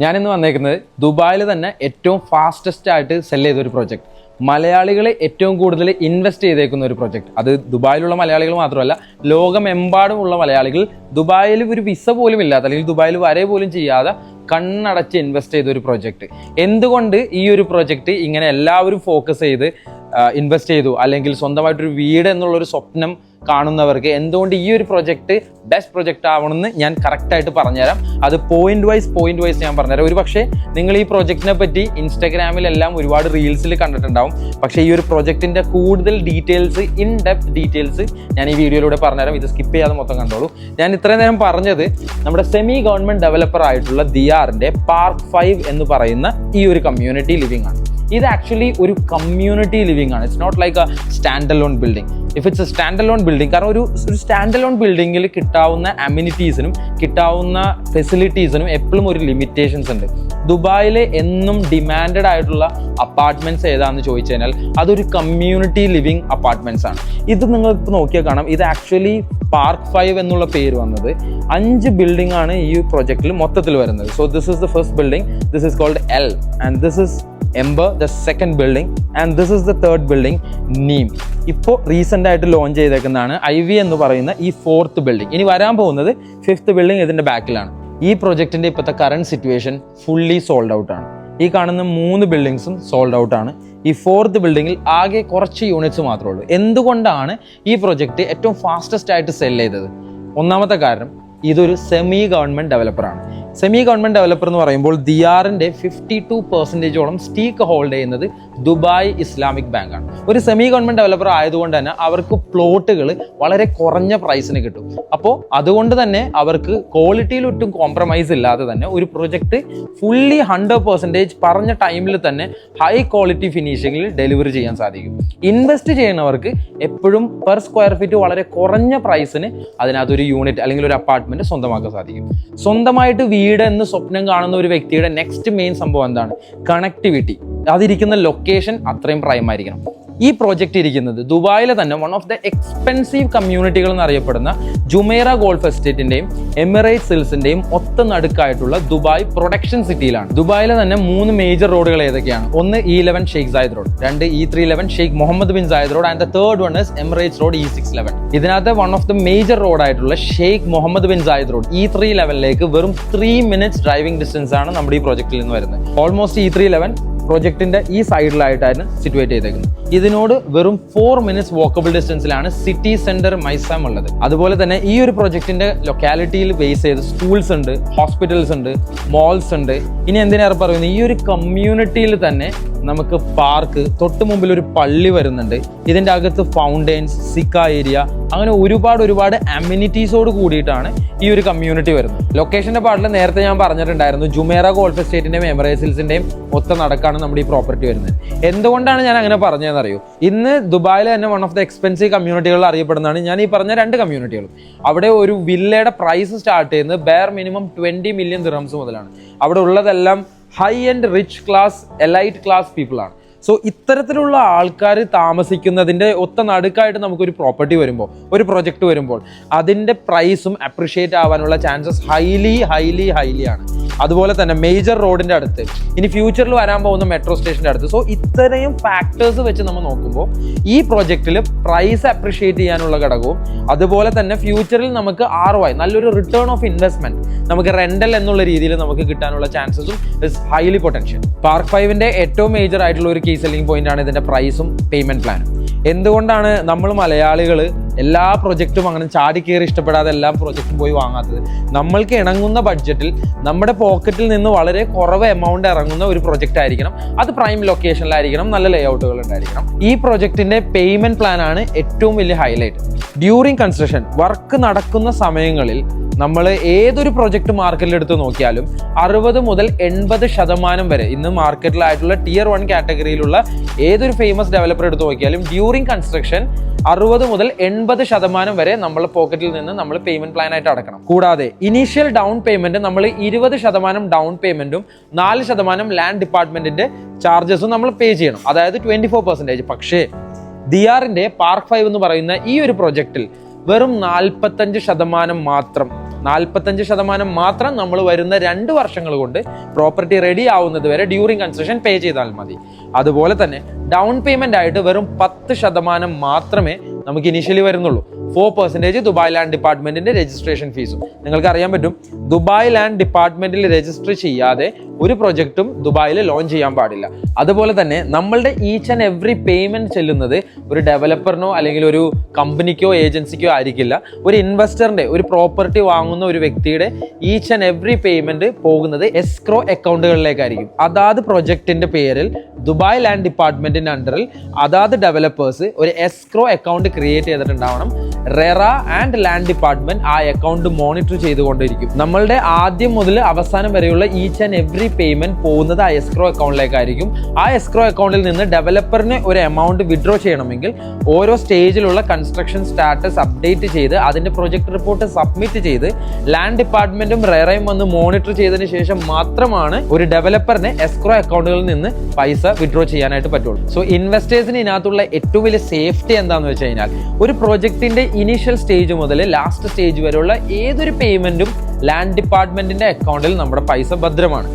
ഞാനിന്ന് വന്നേക്കുന്നത് ദുബായിൽ തന്നെ ഏറ്റവും ഫാസ്റ്റസ്റ്റ് ആയിട്ട് സെൽ ചെയ്ത ഒരു പ്രൊജക്ട് മലയാളികളെ ഏറ്റവും കൂടുതൽ ഇൻവെസ്റ്റ് ചെയ്തേക്കുന്ന ഒരു പ്രൊജക്ട് അത് ദുബായിലുള്ള മലയാളികൾ മാത്രമല്ല ലോകമെമ്പാടുമുള്ള മലയാളികൾ ദുബായിൽ ഒരു വിസ പോലും ഇല്ലാത്ത അല്ലെങ്കിൽ ദുബായിൽ വരെ പോലും ചെയ്യാതെ കണ്ണടച്ച് ഇൻവെസ്റ്റ് ചെയ്ത ഒരു പ്രൊജക്ട് എന്തുകൊണ്ട് ഈ ഒരു പ്രൊജക്ട് ഇങ്ങനെ എല്ലാവരും ഫോക്കസ് ചെയ്ത് ഇൻവെസ്റ്റ് ചെയ്തു? അല്ലെങ്കിൽ സ്വന്തമായിട്ടൊരു വീട് എന്നുള്ളൊരു സ്വപ്നം കാണുന്നവർക്ക് എന്തുകൊണ്ട് ഈ ഒരു പ്രൊജക്ട് ബെസ്റ്റ് പ്രൊജക്റ്റ് ആവണമെന്ന് ഞാൻ കറക്റ്റായിട്ട് പറഞ്ഞുതരാം. അത് പോയിന്റ് വൈസ് പോയിന്റ് വൈസ് ഞാൻ പറഞ്ഞുതരാം. ഒരു പക്ഷേ നിങ്ങൾ ഈ പ്രൊജക്റ്റിനെ പറ്റി ഇൻസ്റ്റാഗ്രാമിലെല്ലാം ഒരുപാട് റീൽസിൽ കണ്ടിട്ടുണ്ടാവും. പക്ഷേ ഈ ഒരു പ്രൊജക്റ്റിന്റെ കൂടുതൽ ഡീറ്റെയിൽസ് ഇൻ ഡെപ്ത് ഡീറ്റെയിൽസ് ഞാൻ ഈ വീഡിയോയിലൂടെ പറഞ്ഞുതരാം. ഇത് സ്കിപ്പ് ചെയ്യാതെ മൊത്തം കണ്ടോളൂ. ഞാൻ ഇത്രയും നേരം പറഞ്ഞത് നമ്മുടെ സെമി ഗവൺമെന്റ് ഡെവലപ്പർ ആയിട്ടുള്ള ദിയാറിന്റെ പാർക്ക് ഫൈവ് എന്ന് പറയുന്ന ഈ ഒരു കമ്മ്യൂണിറ്റി ലിവിംഗ് ആണ്. ഇത് ആക്ച്വലി ഒരു കമ്മ്യൂണിറ്റി ലിവിംഗ് ആണ്. It's not like a stand alone building if it's a stand alone building കാരണം ഒരു ഒരു സ്റ്റാൻഡ് അലോൺ ബിൽഡിങ്ങിൽ കിട്ടാവുന്ന അമ്യൂണിറ്റീസിനും കിട്ടാവുന്ന ഫെസിലിറ്റീസിനും എപ്പോഴും ഒരു ലിമിറ്റേഷൻസ് ഉണ്ട്. ദുബായിൽ എന്നും ഡിമാൻഡഡ് ആയിട്ടുള്ള അപ്പാർട്ട്മെന്റ്സ് ഏതാണെന്ന് ചോദിച്ചു കഴിഞ്ഞാൽ അതൊരു കമ്മ്യൂണിറ്റി ലിവിംഗ് അപ്പാർട്ട്മെന്റ്സ് ആണ്. ഇത് നിങ്ങൾ നോക്കിയാൽ കാണാം. ഇത് ആക്ച്വലി പാർക്ക് ഫൈവ് എന്നുള്ള പേര് വന്നത്. അഞ്ച് ബിൽഡിംഗ് ആണ് ഈ പ്രൊജക്റ്റിൽ മൊത്തത്തിൽ വരുന്നത്. So this is the first building this is called L and this is Ember the second building and this is the third building Neem ഇപ്പോൾ റീസെന്റ് ആയിട്ട് ലോഞ്ച് ചെയ്തേക്കുന്നതാണ് ഐ വി എന്ന് പറയുന്ന ഈ ഫോർത്ത് ബിൽഡിംഗ് ഇനി വരാൻ പോകുന്നത് ഫിഫ്ത്ത് ബിൽഡിംഗ് ഇതിന്റെ ബാക്കിലാണ് ഈ പ്രൊജക്റ്റിന്റെ ഇപ്പോഴത്തെ കറണ്ട് സിറ്റുവേഷൻ ഫുള്ളി സോൾഡ് ഔട്ടാണ് ഈ കാണുന്ന മൂന്ന് ബിൽഡിങ്സും സോൾഡ് ഔട്ടാണ് ഈ ഫോർത്ത് ബിൽഡിങ്ങിൽ ആകെ കുറച്ച് യൂണിറ്റ്സ് മാത്രമേ ഉള്ളൂ. എന്തുകൊണ്ടാണ് ഈ പ്രൊജക്റ്റ് ഏറ്റവും ഫാസ്റ്റസ്റ്റ് ആയിട്ട് സെൽ ചെയ്തത്? ഒന്നാമത്തെ കാരണം ഇതൊരു സെമി ഗവൺമെന്റ് ഡെവലപ്പറാണ് സെമി ഗവൺമെന്റ് ഡെവലപ്പർ എന്ന് പറയുമ്പോൾ ദിയാറിന്റെ ഫിഫ്റ്റി ടു പെർസെന്റേജോളം സ്റ്റീക്ക് ഹോൾഡ് ചെയ്യുന്നത് ദുബായ് ഇസ്ലാമിക് ബാങ്കാണ്. ഒരു സെമി ഗവൺമെന്റ് ഡെവലപ്പർ ആയതുകൊണ്ട് തന്നെ അവർക്ക് പ്ലോട്ടുകൾ വളരെ കുറഞ്ഞ പ്രൈസിന് കിട്ടും. അപ്പോൾ അതുകൊണ്ട് തന്നെ അവർക്ക് ക്വാളിറ്റിയിൽ ഒട്ടും കോംപ്രമൈസ് ഇല്ലാതെ തന്നെ ഒരു പ്രൊജക്ട് ഫുള്ളി ഹൺഡ്രഡ് പെർസെന്റേജ് പറഞ്ഞ ടൈമിൽ തന്നെ ഹൈ ക്വാളിറ്റി ഫിനിഷിങ്ങിൽ ഡെലിവറി ചെയ്യാൻ സാധിക്കും. ഇൻവെസ്റ്റ് ചെയ്യുന്നവർക്ക് എപ്പോഴും പെർ സ്ക്വയർ ഫീറ്റ് വളരെ കുറഞ്ഞ പ്രൈസിന് അതിനകത്തൊരു യൂണിറ്റ് അല്ലെങ്കിൽ ഒരു അപ്പാർട്ട്മെന്റ് സ്വന്തമാക്കാൻ സാധിക്കും. സ്വന്തമായിട്ട് വീട് എന്ന് സ്വപ്നം കാണുന്ന ഒരു വ്യക്തിയുടെ നെക്സ്റ്റ് മെയിൻ സംഭവം എന്താണ്? കണക്ടിവിറ്റി അതിരിക്കുന്ന ലൊക്കേഷൻ അത്രയും പ്രൈം ആയിരിക്കണം ഈ പ്രോജക്റ്റ് ഇരിക്കുന്നത് ദുബായിലെ തന്നെ വൺ ഓഫ് ദ എക്സ്പെൻസീവ് കമ്മ്യൂണിറ്റികൾ എന്നറിയപ്പെടുന്ന ജുമേറ ഗോൾഫ് എസ്റ്റേറ്റിന്റെയും എമിറേറ്റ് സിൽസിന്റെയും ഒത്ത നടുക്കായിട്ടുള്ള ദുബായ് പ്രൊഡക്ഷൻ സിറ്റിയിലാണ് ദുബായിലെ തന്നെ മൂന്ന് മേജർ റോഡുകൾ ഏതൊക്കെയാണ്? ഒന്ന് E eleven Sheikh Zayed road രണ്ട് E three eleven Sheikh Mohammed bin Zayed road and the third one is Emirates road E six eleven ഇതിനകത്ത് one of the major road ആയിട്ടുള്ള Sheikh Mohammed bin Zayed road E three ഇലവനിലേക്ക് വെറും three minutes driving distance ആണ് നമ്മുടെ ഈ പ്രോജക്റ്റിൽ നിന്ന് വരുന്നത്. Almost ഇ ത്രീ ലെവൻ പ്രൊജക്ടിന്റെ ഈ സൈഡിലായിട്ടാണ് സിറ്റുവേറ്റ് ചെയ്തേക്കുന്നത്. ഇതിനോട് വെറും ഫോർ മിനിറ്റ്സ് വോക്കബിൾ ഡിസ്റ്റൻസിലാണ് സിറ്റി സെന്റർ മൈസാം ഉള്ളത്. അതുപോലെ തന്നെ ഈ ഒരു പ്രൊജക്ടിന്റെ ലൊക്കാലിറ്റിയിൽ ബേസ് ചെയ്ത് സ്കൂൾസ് ഉണ്ട് ഹോസ്പിറ്റൽസ് ഉണ്ട് മോൾസ് ഉണ്ട്. ഇനി എന്തിനേറെ പറയുന്നത്? ഈ ഒരു കമ്മ്യൂണിറ്റിയിൽ തന്നെ നമുക്ക് പാർക്ക് തൊട്ട് മുമ്പിൽ ഒരു പള്ളി വരുന്നുണ്ട്. ഇതിന്റെ അകത്ത് ഫൗണ്ടെയിൻസ് സിക്ക ഏരിയ അങ്ങനെ ഒരുപാട് ഒരുപാട് അമ്യൂണിറ്റീസോട് കൂടിയിട്ടാണ് ഈ ഒരു കമ്മ്യൂണിറ്റി വരുന്നത് ലൊക്കേഷന്റെ പാട്ടിൽ നേരത്തെ ഞാൻ പറഞ്ഞിട്ടുണ്ടായിരുന്നു ജുമേറ ഗോൾഫ് എസ്റ്റേറ്റിന്റെ എമറേസിൽസിന്റെയും ഒത്ത നടക്കാണ് നമ്മുടെ ഈ പ്രോപ്പർട്ടി വരുന്നത്. എന്തുകൊണ്ടാണ് ഞാൻ അങ്ങനെ പറഞ്ഞതെന്ന് അറിയൂ ഇന്ന് ദുബായിൽ തന്നെ വൺ ഓഫ് ദ എക്സ്പെൻസീവ് കമ്മ്യൂണിറ്റികൾ അറിയപ്പെടുന്നതാണ് ഞാൻ ഈ പറഞ്ഞ രണ്ട് കമ്മ്യൂണിറ്റികളും അവിടെ ഒരു വില്ലയുടെ പ്രൈസ് സ്റ്റാർട്ട് ചെയ്യുന്നത് bare minimum twenty million dirhams മുതലാണ്. അവിടെ ഉള്ളതെല്ലാം high and rich class elite class people ആണ്. സോ ഇത്തരത്തിലുള്ള ആൾക്കാർ താമസിക്കുന്നതിന്റെ ഒത്ത നടുക്കായിട്ട് നമുക്കൊരു പ്രോപ്പർട്ടി വരുമ്പോൾ ഒരു പ്രൊജക്റ്റ് വരുമ്പോൾ അതിന്റെ പ്രൈസും അപ്രിഷിയേറ്റ് ആവാനുള്ള ചാൻസസ് ഹൈലി ഹൈലി ഹൈലി ആണ്. അതുപോലെ തന്നെ മേജർ റോഡിന്റെ അടുത്ത്. ഇനി ഫ്യൂച്ചറിൽ വരാൻ പോകുന്ന മെട്രോ സ്റ്റേഷന്റെ അടുത്ത്. സോ ഇത്രയും ഫാക്ടേഴ്സ് വെച്ച് നമ്മൾ നോക്കുമ്പോൾ ഈ പ്രോജക്റ്റിൽ പ്രൈസ് അപ്രിഷിയേറ്റ് ചെയ്യാനുള്ള ഘടകവും അതുപോലെ തന്നെ ഫ്യൂച്ചറിൽ നമുക്ക് ആർ വൈ നല്ലൊരു റിട്ടേൺ ഓഫ് ഇൻവെസ്റ്റ്മെന്റ് നമുക്ക് റെന്റൽ എന്നുള്ള രീതിയിൽ നമുക്ക് കിട്ടാനുള്ള ചാൻസസും ഇസ് ഹൈലി പൊട്ടൻഷ്യൽ പാർക്ക് ഫൈവിന്റെ ഏറ്റവും മേജർ ആയിട്ടുള്ള ഒരു കീ സെല്ലിംഗ് പോയിന്റ് ആണ് ഇതിന്റെ പ്രൈസും പേയ്മെന്റ് പ്ലാനും എന്തുകൊണ്ടാണ് നമ്മൾ മലയാളികൾ എല്ലാ പ്രൊജക്റ്റും അങ്ങനെ ചാടി കയറി ഇഷ്ടപ്പെടാതെ എല്ലാ പ്രൊജക്റ്റും പോയി വാങ്ങാത്തത്. നമ്മൾക്ക് ഇണങ്ങുന്ന ബഡ്ജറ്റിൽ നമ്മുടെ പോക്കറ്റിൽ നിന്ന് വളരെ കുറവ് എമൗണ്ട് ഇറങ്ങുന്ന ഒരു പ്രൊജക്റ്റ് ആയിരിക്കണം. അത് പ്രൈം ലൊക്കേഷനിലായിരിക്കണം നല്ല ലേ ഔട്ടുകൾ ഉണ്ടായിരിക്കണം. ഈ പ്രൊജക്റ്റിന്റെ പേയ്മെന്റ് പ്ലാനാണ് ഏറ്റവും വലിയ ഹൈലൈറ്റ് ഡ്യൂറിങ് കൺസ്ട്രക്ഷൻ വർക്ക് നടക്കുന്ന സമയങ്ങളിൽ നമ്മൾ ഏതൊരു പ്രൊജക്ട് മാർക്കറ്റിൽ എടുത്ത് നോക്കിയാലും അറുപത് മുതൽ എൺപത് ശതമാനം വരെ ഇന്ന് മാർക്കറ്റിലായിട്ടുള്ള ടിയർ വൺ കാറ്റഗറിയിലുള്ള ഏതൊരു ഫേമസ് ഡെവലപ്പർ എടുത്ത് നോക്കിയാലും ഡ്യൂറിങ് കൺസ്ട്രക്ഷൻ അറുപത് മുതൽ എൺപത് ശതമാനം വരെ നമ്മൾ പോക്കറ്റിൽ നിന്ന് നമ്മൾ പേയ്മെന്റ് പ്ലാൻ ആയിട്ട് അടക്കണം. കൂടാതെ ഇനീഷ്യൽ ഡൗൺ പേയ്മെന്റ് നമ്മൾ ഇരുപത് ശതമാനം ഡൗൺ പേയ്മെന്റും നാല് ശതമാനം ലാൻഡ് ഡിപ്പാർട്ട്മെന്റിന്റെ ചാർജസും നമ്മൾ പേ ചെയ്യണം. അതായത് ട്വന്റി ഫോർ പെർസെന്റേജ് പക്ഷേ ദിയാറിന്റെ പാർക്ക് ഫൈവ് എന്ന് പറയുന്ന ഈ ഒരു പ്രൊജക്റ്റിൽ വെറും നാൽപ്പത്തഞ്ച് ശതമാനം മാത്രം നാൽപ്പത്തഞ്ച് ശതമാനം മാത്രം നമ്മൾ വരുന്ന രണ്ട് വർഷങ്ങൾ കൊണ്ട് പ്രോപ്പർട്ടി റെഡി ആവുന്നത് വരെ ഡ്യൂറിങ് കൺസ്ട്രക്ഷൻ പേ ചെയ്താൽ മതി. അതുപോലെ തന്നെ ഡൗൺ പേയ്മെന്റ് ആയിട്ട് വെറും പത്ത് ശതമാനം മാത്രമേ നമുക്ക് ഇനിഷ്യലി വരുന്നുള്ളൂ. ഫോർ പെർസെന്റേജ് ദുബായ് ലാൻഡ് ഡിപ്പാർട്ട്മെന്റിന്റെ രജിസ്ട്രേഷൻ ഫീസും നിങ്ങൾക്ക് അറിയാൻ പറ്റും ദുബായ് ലാൻഡ് ഡിപ്പാർട്ട്മെന്റിൽ രജിസ്റ്റർ ചെയ്യാതെ ഒരു പ്രൊജക്റ്റും ദുബായിൽ ലോഞ്ച് ചെയ്യാൻ പാടില്ല. അതുപോലെ തന്നെ നമ്മളുടെ ഈച്ച് ആൻഡ് എവറി പേയ്മെന്റ് ചെല്ലുന്നത് ഒരു ഡെവലപ്പറിനോ അല്ലെങ്കിൽ ഒരു കമ്പനിക്കോ ഏജൻസിക്കോ ആയിരിക്കില്ല. ഒരു ഇൻവെസ്റ്ററിന്റെ ഒരു പ്രോപ്പർട്ടി വാങ്ങുന്ന ഒരു വ്യക്തിയുടെ ഈച്ച് ആൻഡ് എവറി പേയ്മെന്റ് പോകുന്നത് എസ്ക്രോ അക്കൗണ്ടുകളിലേക്കായിരിക്കും അതാത് പ്രൊജക്ടിന്റെ പേരിൽ ദുബായ് ലാൻഡ് ഡിപ്പാർട്ട്മെന്റിന്റെ അണ്ടറിൽ അതാത് ഡെവലപ്പേഴ്സ് ഒരു എസ്ക്രോ അക്കൗണ്ട് ക്രിയേറ്റ് ചെയ്തിട്ടുണ്ടാവണം. റെറ ആൻഡ് ലാൻഡ് ഡിപ്പാർട്ട്മെന്റ് ആ അക്കൗണ്ട് മോണിറ്റർ ചെയ്തുകൊണ്ടിരിക്കും. നമ്മളുടെ ആദ്യം മുതൽ അവസാനം വരെയുള്ള ഈച്ച് ആൻഡ് എവറി പേയ്മെന്റ് പോകുന്നത് ആ എസ്ക്രോ അക്കൗണ്ടിലേക്കായിരിക്കും ആ എസ്ക്രോ അക്കൗണ്ടിൽ നിന്ന് ഡെവലപ്പറിന് ഒരു എമൗണ്ട് വിഡ്രോ ചെയ്യണമെങ്കിൽ ഓരോ സ്റ്റേജിലുള്ള കൺസ്ട്രക്ഷൻ സ്റ്റാറ്റസ് അപ്ഡേറ്റ് ചെയ്ത് അതിന്റെ പ്രൊജക്ട് റിപ്പോർട്ട് സബ്മിറ്റ് ചെയ്ത് ലാൻഡ് ഡിപ്പാർട്ട്മെന്റും റെറയും വന്ന് മോണിറ്റർ ചെയ്തതിന് ശേഷം മാത്രമാണ് ഒരു ഡെവലപ്പറിന് എസ്ക്രോ അക്കൗണ്ടുകളിൽ നിന്ന് പൈസ വിഡ്രോ ചെയ്യാനായിട്ട് പറ്റുള്ളൂ. സോ ഇൻവെസ്റ്റേഴ്സിന് ഇതിനകത്തുള്ള ഏറ്റവും വലിയ സേഫ്റ്റി എന്താണെന്ന് വെച്ച് കഴിഞ്ഞാൽ ഒരു പ്രോജക്റ്റിന്റെ ഇനീഷ്യൽ സ്റ്റേജ് മുതൽ ലാസ്റ്റ് സ്റ്റേജ് വരെയുള്ള ഏതൊരു പേയ്മെന്റും ലാൻഡ് ഡിപ്പാർട്ട്മെന്റിന്റെ അക്കൗണ്ടിൽ നമ്മുടെ പൈസ ഭദ്രമാണ്.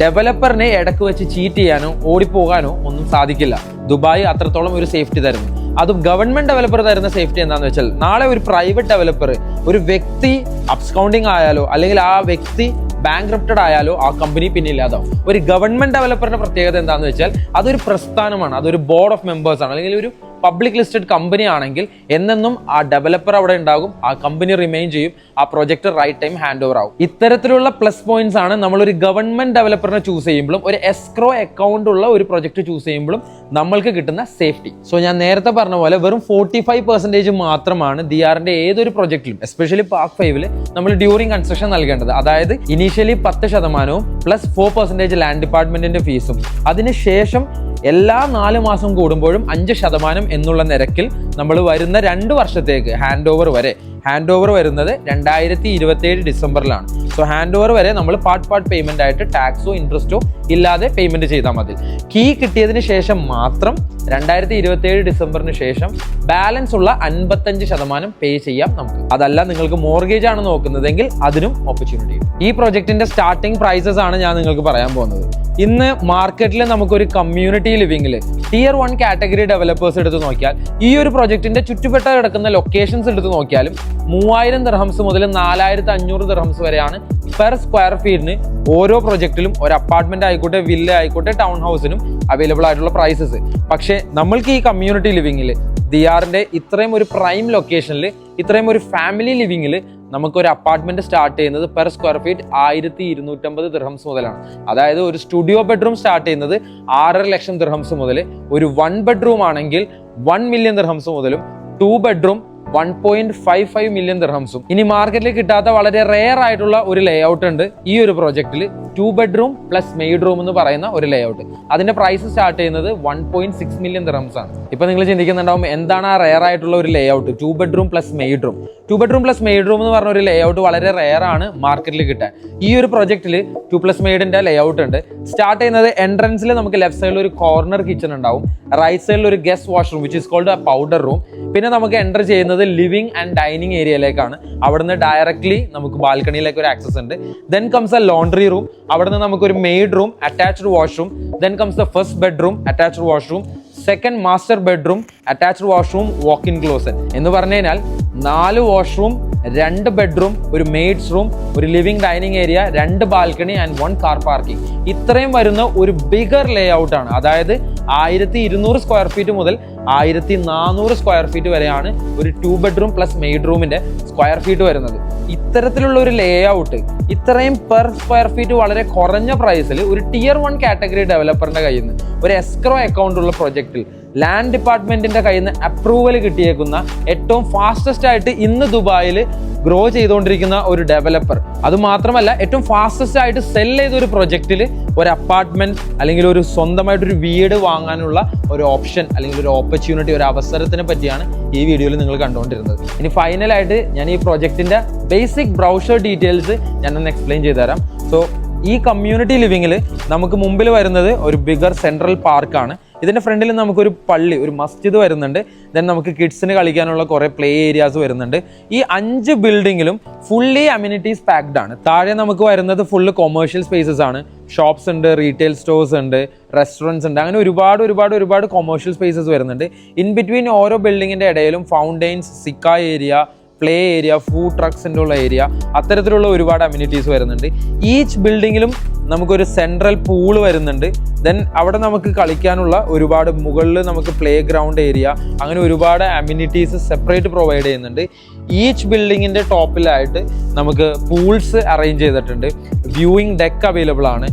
ഡെവലപ്പറിനെ ഇടയ്ക്ക് വെച്ച് ചീറ്റ് ചെയ്യാനോ ഓടിപ്പോകാനോ ഒന്നും സാധിക്കില്ല. ദുബായ് അത്രത്തോളം ഒരു സേഫ്റ്റി തരുന്നു. അതും ഗവൺമെന്റ് ഡെവലപ്പർ തരുന്ന സേഫ്റ്റി എന്താണെന്ന് വെച്ചാൽ നാളെ ഒരു പ്രൈവറ്റ് ഡെവലപ്പർ ഒരു വ്യക്തി അബ്സ്കൗണ്ടിങ് ആയാലോ അല്ലെങ്കിൽ ആ വ്യക്തി ബാങ്ക്രപ്റ്റഡ് ആയാലോ ആ കമ്പനി പിന്നെ ഇല്ലാതാവും. ഒരു ഗവൺമെന്റ് ഡെവലപ്പറിന്റെ പ്രത്യേകത എന്താണെന്ന് വെച്ചാൽ അതൊരു പ്രസ്ഥാനമാണ് അതൊരു ബോർഡ് ഓഫ് മെമ്പേഴ്സ് ആണ്. അല്ലെങ്കിൽ ഒരു പബ്ലിക് ലിസ്റ്റഡ് കമ്പനി ആണെങ്കിൽ എന്നെന്നും ആ ഡെവലപ്പർ അവിടെ ഉണ്ടാകും ആ കമ്പനി റിമെയിൻ ചെയ്യും ആ project right time hand over ആവും. ഇത്തരത്തിലുള്ള പ്ലസ് പോയിന്റ്സ് ആണ് നമ്മൾ ഒരു ഗവൺമെന്റ് ഡെവലപ്പറിനെ ചൂസ് ചെയ്യുമ്പോഴും ഒരു എസ്ക്രോ അക്കൗണ്ട് ഉള്ള ഒരു പ്രൊജക്ട് ചൂസ് ചെയ്യുമ്പോഴും നമ്മൾക്ക് കിട്ടുന്ന സേഫ്റ്റി സോ ഞാൻ നേരത്തെ പറഞ്ഞ പോലെ വെറും ഫോർട്ടി ഫൈവ് പെർസെന്റേജ് മാത്രമാണ് ഡി ആറിന്റെ ഏതൊരു പ്രൊജക്റ്റിലും എസ്പെഷ്യലി പാർക്ക് ഫൈവിൽ നമ്മൾ ഡ്യൂറിംഗ് കൺസ്ട്രക്ഷൻ നൽകേണ്ടത്. അതായത് ഇനീഷ്യലി പത്ത് ശതമാനവും പ്ലസ് ഫോർ പെർസെന്റേജ് ലാൻഡ് ഡിപ്പാർട്ട്മെന്റിന്റെ ഫീസും അതിനുശേഷം എല്ലാ നാല് മാസം കൂടുമ്പോഴും അഞ്ച് ശതമാനം എന്നുള്ള നിരക്കിൽ നമ്മൾ വരുന്ന രണ്ട് വർഷത്തേക്ക് ഹാൻഡ് ഓവർ വരെ ഹാൻഡ് ഓവർ വരുന്നത് രണ്ടായിരത്തി ഇരുപത്തി ഏഴ് ഡിസംബറിലാണ്. സോ ഹാൻഡ് ഓവർ വരെ നമ്മൾ പാർട്ട് പാർട്ട് പേയ്മെന്റ് ആയിട്ട് ടാക്സോ ഇൻട്രസ്റ്റോ ഇല്ലാതെ പേയ്മെന്റ് ചെയ്താൽ മതി. കീ കിട്ടിയതിന് ശേഷം മാത്രം രണ്ടായിരത്തി ഇരുപത്തി ഏഴ് ഡിസംബറിന് ശേഷം ബാലൻസ് ഉള്ള അൻപത്തഞ്ച് ശതമാനം പേ ചെയ്യാം നമുക്ക്. അതല്ല നിങ്ങൾക്ക് മോർഗേജ് ആണ് നോക്കുന്നതെങ്കിൽ അതിനും ഓപ്പർച്യൂണിറ്റി ഈ പ്രൊജക്ടിന്റെ സ്റ്റാർട്ടിംഗ് പ്രൈസസ് ആണ് ഞാൻ നിങ്ങൾക്ക് പറയാൻ പോകുന്നത്. ഇന്ന് മാർക്കറ്റിൽ നമുക്കൊരു കമ്മ്യൂണിറ്റി ലിവിംഗിൽ ടിയർ വൺ കാറ്റഗറി ഡെവലപ്പേഴ്സ് എടുത്ത് നോക്കിയാൽ ഈ ഒരു പ്രൊജക്ടിന്റെ ചുറ്റുപെട്ട കിടക്കുന്ന ലൊക്കേഷൻസ് എടുത്ത് നോക്കിയാലും മൂവായിരം ദർഹംസ് മുതൽ നാലായിരത്തി അഞ്ഞൂറ് ദർഹംസ് വരെയാണ് പെർ സ്ക്വയർ ഫീറ്റിന് ഓരോ പ്രൊജക്റ്റിലും ഒരു അപ്പാർട്ട്മെന്റ് ആയിക്കോട്ടെ വില്ല ആയിക്കോട്ടെ ടൗൺ ഹൗസിനും അവൈലബിൾ ആയിട്ടുള്ള പ്രൈസസ് പക്ഷേ നമ്മൾക്ക് ഈ കമ്മ്യൂണിറ്റി ലിവിംഗിൽ ദിയാറിന്റെ ഇത്രയും ഒരു പ്രൈം ലൊക്കേഷനിൽ ഇത്രയും ഒരു ഫാമിലി ലിവിംഗിൽ നമുക്ക് ഒരു അപ്പാർട്ട്മെന്റ് സ്റ്റാർട്ട് ചെയ്യുന്നത് പെർ സ്ക്വയർ ഫീറ്റ് ആയിരത്തി ഇരുന്നൂറ്റമ്പത് ദിർഹംസ് മുതലാണ്. അതായത് ഒരു സ്റ്റുഡിയോ ബെഡ്റൂം സ്റ്റാർട്ട് ചെയ്യുന്നത് ആറര ലക്ഷം ദിർഹംസ് മുതൽ ഒരു വൺ ബെഡ്റൂം ആണെങ്കിൽ വൺ മില്യൺ ദിർഹംസ് മുതലും two bedroom one point five five million ദിർഹംസും ഇനി മാർക്കറ്റിൽ കിട്ടാത്ത വളരെ റെയർ ആയിട്ടുള്ള ഒരു ലേ ഔട്ട് ഉണ്ട് ഈ ഒരു പ്രോജക്റ്റിൽ two bedroom plus maid room എന്ന് പറയുന്ന ഒരു ലേ ഔട്ട് അതിന്റെ പ്രൈസ് സ്റ്റാർട്ട് ചെയ്യുന്നത് one point six million dirhams ആണ്. ഇപ്പൊ നിങ്ങൾ ചിന്തിക്കുന്നുണ്ടാവും എന്താണ് ആ റെയർ ആയിട്ടുള്ള ഒരു layout two bedroom plus maid room two bedroom plus maid room എന്ന് പറഞ്ഞ ഒരു ലേ ഔട്ട് വളരെ റെയർ ആണ് മാർക്കറ്റിൽ കിട്ടാൻ. ഈ ഒരു പ്രോജക്റ്റിൽ ടു പ്ലസ് മെയ്ഡിന്റെ ലേ ഔട്ട് ഉണ്ട്. സ്റ്റാർട്ട് ചെയ്യുന്നത് എൻട്രൻസിൽ നമുക്ക് ലെഫ്റ്റ് സൈഡിൽ ഒരു കോർണർ കിച്ചൺ ഉണ്ടാവും. റൈറ്റ് സൈഡിൽ ഒരു guest washroom which is called a powder room പിന്നെ നമുക്ക് എന്റർ ചെയ്യുന്നത് ലിവിംഗ് ആൻഡ് ഡൈനിങ് ഏരിയയിലേക്കാണ്. അവിടുന്ന് ഡയറക്ട്ലി നമുക്ക് ബാൽക്കണിയിലേക്ക് ഒരു ആക്സസ് ഉണ്ട്. Then comes a laundry room അവിടുന്ന് നമുക്കൊരു maid room attached washroom then comes the first bedroom attached washroom second master bedroom attached washroom walk in closet എന്ന് പറഞ്ഞു കഴിഞ്ഞാൽ നാല് വാഷ്റൂം രണ്ട് ബെഡ്റൂം ഒരു മെയ്ഡ്സ് റൂം ഒരു ലിവിംഗ് ഡൈനിങ് ഏരിയ രണ്ട് balcony and one car parking ഇത്രയും വരുന്ന ഒരു ബിഗർ ലേ ഔട്ട് ആണ്. അതായത് ആയിരത്തി ഇരുന്നൂറ് സ്ക്വയർ ഫീറ്റ് മുതൽ ആയിരത്തി നാനൂറ് സ്ക്വയർ ഫീറ്റ് വരെയാണ് ഒരു ടു ബെഡ്റൂം പ്ലസ് മെയ്ഡ് റൂമിന്റെ സ്ക്വയർ ഫീറ്റ് വരുന്നത്. ഇത്തരത്തിലുള്ള ഒരു ലേ ഔട്ട് ഇത്രയും പെർ സ്ക്വയർ ഫീറ്റ് വളരെ കുറഞ്ഞ പ്രൈസിൽ ഒരു ടിയർ വൺ കാറ്റഗറി ഡെവലപ്പറിന്റെ കയ്യിൽ നിന്ന് ഒരു എസ്ക്രോ അക്കൗണ്ട് ഉള്ള പ്രൊജക്റ്റിൽ ലാൻഡ് ഡിപ്പാർട്ട്മെന്റിന്റെ കയ്യിൽ നിന്ന് അപ്രൂവൽ കിട്ടിയേക്കുന്ന ഏറ്റവും ഫാസ്റ്റസ്റ്റ് ആയിട്ട് ഇന്ന് ദുബായിൽ ഗ്രോ ചെയ്തുകൊണ്ടിരിക്കുന്ന ഒരു ഡെവലപ്പർ അതുമാത്രമല്ല ഏറ്റവും ഫാസ്റ്റസ്റ്റ് ആയിട്ട് സെൽ ചെയ്ത ഒരു പ്രൊജക്റ്റിൽ ഒരു അപ്പാർട്ട്മെന്റ് അല്ലെങ്കിൽ ഒരു സ്വന്തമായിട്ട് ഒരു വീട് വാങ്ങാനുള്ള ഒരു ഓപ്ഷൻ അല്ലെങ്കിൽ ഒരു ഓപ്പർച്യൂണിറ്റി ഒരു അവസരത്തിനെ പറ്റിയാണ് ഈ വീഡിയോയിൽ നിങ്ങൾ കണ്ടുകൊണ്ടിരുന്നത് ഇനി ഫൈനലായിട്ട് ഞാൻ ഈ പ്രൊജക്റ്റിന്റെ ബേസിക് ബ്രൗഷർ ഡീറ്റെയിൽസ് ഞാനൊന്ന് എക്സ്പ്ലെയിൻ ചെയ്തു തരാം സോ ഈ കമ്മ്യൂണിറ്റി ലിവിങ്ങിൽ നമുക്ക് മുമ്പിൽ വരുന്നത് ഒരു ബിഗർ സെൻട്രൽ പാർക്കാണ് ഇതിന്റെ ഫ്രണ്ടിൽ നമുക്കൊരു പള്ളി ഒരു മസ്ജിദ് വരുന്നുണ്ട്. ദെൻ നമുക്ക് കിഡ്സിന് കളിക്കാനുള്ള കുറേ പ്ലേ ഏരിയാസ് വരുന്നുണ്ട്. ഈ അഞ്ച് ബിൽഡിങ്ങിലും ഫുള്ളി അമ്യൂണിറ്റീസ് പാക്ഡ് ആണ്. താഴെ നമുക്ക് വരുന്നത് ഫുള്ള് കൊമേഴ്ഷ്യൽ സ്പേസസ് ആണ്. ഷോപ്സ് ഉണ്ട് റീറ്റെയിൽ സ്റ്റോഴ്സ് ഉണ്ട് റെസ്റ്റോറന്റ്സ് ഉണ്ട്. അങ്ങനെ ഒരുപാട് ഒരുപാട് ഒരുപാട് കൊമേഴ്ഷ്യൽ സ്പേസസ് വരുന്നുണ്ട്. ഇൻ ബിറ്റ്വീൻ ഓരോ ബിൽഡിങ്ങിന്റെ ഇടയിലും ഫൗണ്ടെയിൻസ് സിക്ക ഏരിയ പ്ലേ ഏരിയ ഫുഡ് ട്രക്സിന്റെ ഉള്ള ഏരിയ അത്തരത്തിലുള്ള ഒരുപാട് അമ്യൂണിറ്റീസ് വരുന്നുണ്ട്. ഈച്ച് ബിൽഡിങ്ങിലും നമുക്കൊരു സെൻട്രൽ പൂൾ വരുന്നുണ്ട്. ദെൻ അവിടെ നമുക്ക് കളിക്കാനുള്ള ഒരുപാട് മുകളിൽ നമുക്ക് പ്ലേ ഗ്രൗണ്ട് ഏരിയ അങ്ങനെ ഒരുപാട് അമ്യൂണിറ്റീസ് സെപ്പറേറ്റ് പ്രൊവൈഡ് ചെയ്യുന്നുണ്ട്. ഈച്ച് ബിൽഡിങ്ങിന്റെ ടോപ്പിലായിട്ട് നമുക്ക് പൂൾസ് അറേഞ്ച് ചെയ്തിട്ടുണ്ട്. വ്യൂയിങ് ഡെക്ക് അവൈലബിൾ ആണ്.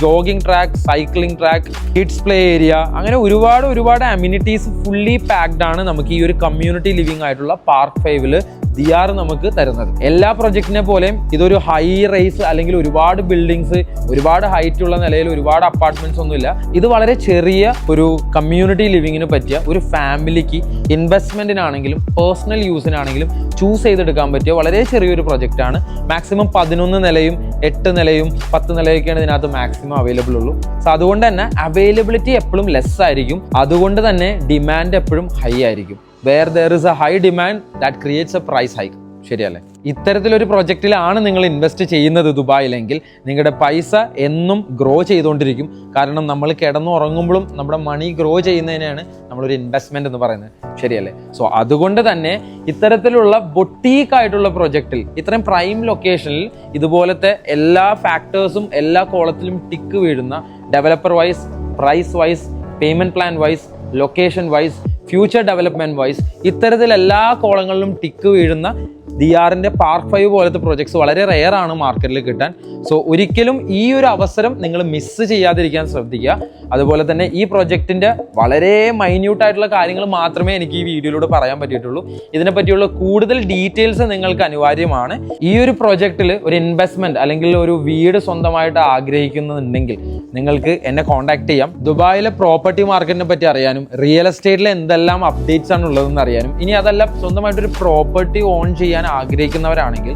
Jogging track cycling track kids play area അങ്ങനെ ഒരുപാട് ഒരുപാട് അമ്യൂണിറ്റീസ് ഫുള്ളി പാക്ഡ് ആണ് നമുക്ക് ഈ ഒരു കമ്മ്യൂണിറ്റി ലിവിംഗ് ആയിട്ടുള്ള പാർക്ക് ഫൈവിൽ ദിയാർ നമുക്ക് തരുന്നത്. എല്ലാ പ്രൊജക്റ്റിനെ പോലെയും ഇതൊരു ഹൈ റേസ് അല്ലെങ്കിൽ ഒരുപാട് ബിൽഡിങ്സ് ഒരുപാട് ഹൈറ്റ് ഉള്ള നിലയിൽ ഒരുപാട് അപ്പാർട്ട്മെന്റ്സ് ഒന്നുമില്ല. ഇത് വളരെ ചെറിയ ഒരു കമ്മ്യൂണിറ്റി ലിവിങ്ങിന് പറ്റിയ ഒരു ഫാമിലിക്ക് ഇൻവെസ്റ്റ്മെന്റിനാണെങ്കിലും പേഴ്സണൽ യൂസിനാണെങ്കിലും ചൂസ് ചെയ്തെടുക്കാൻ പറ്റിയ വളരെ ചെറിയൊരു പ്രൊജക്റ്റ് ആണ്. മാക്സിമം പതിനൊന്ന് നിലയും എട്ട് നിലയും പത്ത് നിലയൊക്കെയാണ് ഇതിനകത്ത് മാക്സിമം അവൈലബിൾ ഉള്ളൂ. സോ അതുകൊണ്ട് തന്നെ അവൈലബിലിറ്റി എപ്പോഴും ലെസ് ആയിരിക്കും. അതുകൊണ്ട് തന്നെ ഡിമാൻഡ് എപ്പോഴും ഹൈ ആയിരിക്കും. Where there is a high demand that creates a price hike ശരിയല്ലേ? ഇത്തരത്തിലൊരു പ്രൊജക്റ്റിലാണ് നിങ്ങൾ ഇൻവെസ്റ്റ് ചെയ്യുന്നത് ദുബായിലെങ്കിൽ നിങ്ങളുടെ പൈസ എന്നും ഗ്രോ ചെയ്തുകൊണ്ടിരിക്കും. കാരണം നമ്മൾ കിടന്നുറങ്ങുമ്പോഴും നമ്മുടെ മണി ഗ്രോ ചെയ്യുന്നതിനാണ് നമ്മളൊരു ഇൻവെസ്റ്റ്മെന്റ് എന്ന് പറയുന്നത്. ശരിയല്ലേ? സോ അതുകൊണ്ട് തന്നെ ഇത്തരത്തിലുള്ള ബൊട്ടീക്ക് ആയിട്ടുള്ള പ്രൊജക്റ്റിൽ ഇത്രയും പ്രൈം ലൊക്കേഷനിൽ ഇതുപോലത്തെ എല്ലാ ഫാക്ടേഴ്സും എല്ലാ കോളത്തിലും ടിക്ക് വീഴുന്ന developer wise price wise payment plan wise location wise future development wise ഇത്തരത്തിൽ എല്ലാ കോളങ്ങളിലും ടിക്ക് വീഴുന്ന ദിയാറിന്റെ പാർക്ക് ഫൈവ് പോലത്തെ പ്രൊജക്ട്സ് വളരെ റെയർ ആണ് മാർക്കറ്റിൽ കിട്ടാൻ. സോ ഒരിക്കലും ഈ ഒരു അവസരം നിങ്ങൾ മിസ്സ് ചെയ്യാതിരിക്കാൻ ശ്രദ്ധിക്കുക. അതുപോലെ തന്നെ ഈ പ്രൊജക്റ്റിന്റെ വളരെ മൈന്യൂട്ട് ആയിട്ടുള്ള കാര്യങ്ങൾ മാത്രമേ എനിക്ക് ഈ വീഡിയോയിലൂടെ പറയാൻ പറ്റിയിട്ടുള്ളൂ. ഇതിനെ പറ്റിയുള്ള കൂടുതൽ ഡീറ്റെയിൽസ് നിങ്ങൾക്ക് അനിവാര്യമാണ്. ഈ ഒരു പ്രൊജക്റ്റിൽ ഒരു ഇൻവെസ്റ്റ്മെന്റ് അല്ലെങ്കിൽ ഒരു വീട് സ്വന്തമായിട്ട് ആഗ്രഹിക്കുന്നുണ്ടെങ്കിൽ നിങ്ങൾക്ക് എന്നെ കോൺടാക്ട് ചെയ്യാം. ദുബായിലെ പ്രോപ്പർട്ടി മാർക്കറ്റിനെ പറ്റി അറിയാനും റിയൽ എസ്റ്റേറ്റിൽ എന്തെല്ലാം അപ്ഡേറ്റ്സ് ആണ് ഉള്ളതെന്ന് അറിയാനും ഇനി അതല്ല സ്വന്തമായിട്ടൊരു പ്രോപ്പർട്ടി ഓൺ ചെയ്യാൻ ആഗ്രഹിക്കുന്നവരാണെങ്കിൽ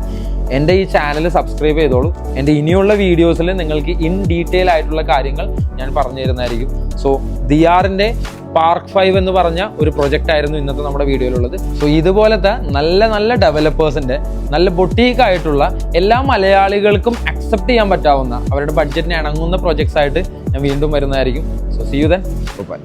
എന്റെ ഈ ചാനൽ സബ്സ്ക്രൈബ് ചെയ്തോളൂ. എന്റെ ഇനിയുള്ള വീഡിയോസിൽ നിങ്ങൾക്ക് ഇൻ ഡീറ്റെയിൽ ആയിട്ടുള്ള കാര്യങ്ങൾ ഞാൻ പറഞ്ഞു തരുന്നതായിരിക്കും. സോ ദിയാറിന്റെ പാർക്ക് ഫൈവ് എന്ന് പറഞ്ഞ ഒരു പ്രൊജക്റ്റ് ആയിരുന്നു ഇന്നത്തെ നമ്മുടെ വീഡിയോയിലുള്ളത്. സോ ഇതുപോലത്തെ നല്ല നല്ല ഡെവലപ്പേഴ്സിന്റെ നല്ല ബൊട്ടീക്ക് ആയിട്ടുള്ള എല്ലാ മലയാളികൾക്കും അക്സെപ്റ്റ് ചെയ്യാൻ പറ്റാവുന്ന അവരുടെ ബഡ്ജറ്റിന് ഇണങ്ങുന്ന പ്രൊജക്ട്സ് ആയിട്ട് ഞാൻ വീണ്ടും വരുന്നതായിരിക്കും. So see you then bye